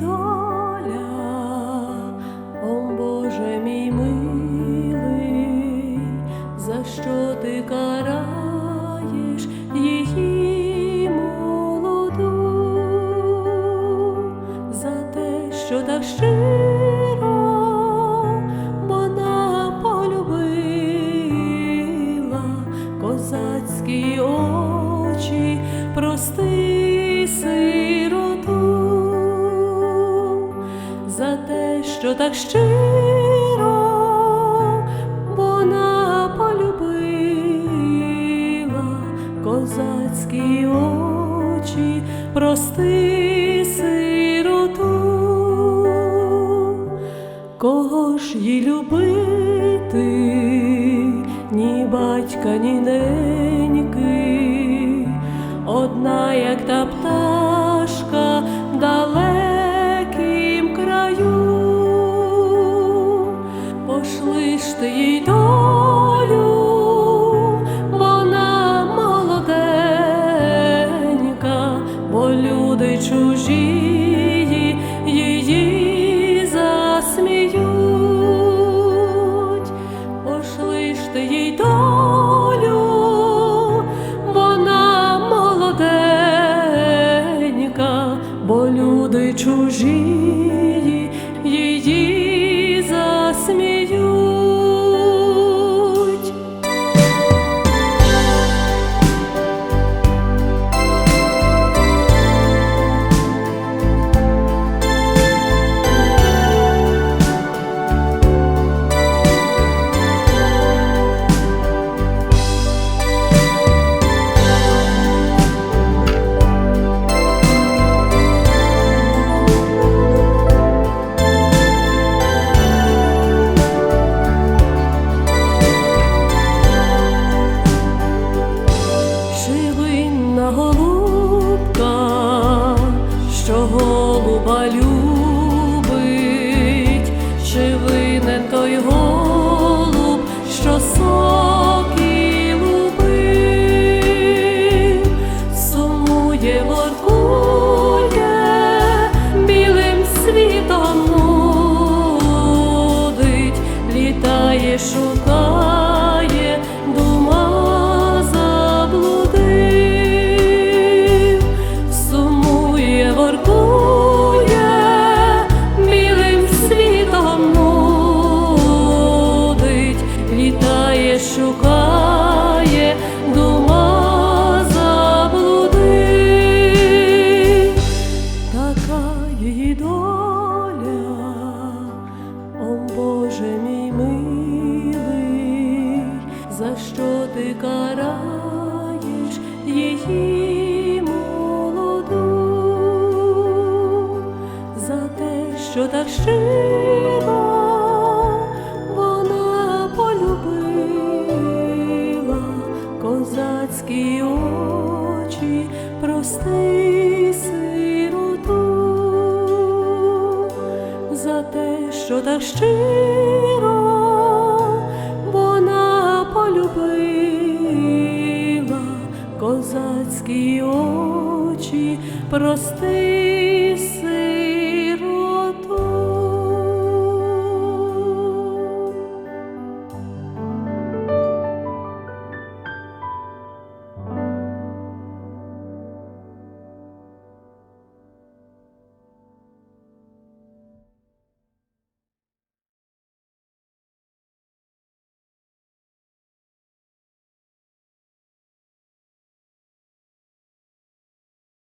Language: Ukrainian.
доля, о Боже мій милий, за що ти караєш її молоду, за те, що так щиро вона полюбила козацькі очі прости. Так щиро вона полюбила козацькі очі, прости сироту, кого ж їй любити, ні батька, ні неньки, одна, як та пташка вона молоденька, бо люди чужі її засміють, пошли ж ти їй долю, вона молоденька, бо люди чужі Шивинна голубка, що голуба любить, чи винен той голуб, що соки любив, сумує, воркує, білим світом нудить, літає, шукає, білим світом нудить, літає, шукає, дума така її доля, о Боже мій милий, за що ти караєш її що так щиро вона полюбила. Козацькі очі, прости сироту. За те, що так щиро вона полюбила. Козацькі очі, прости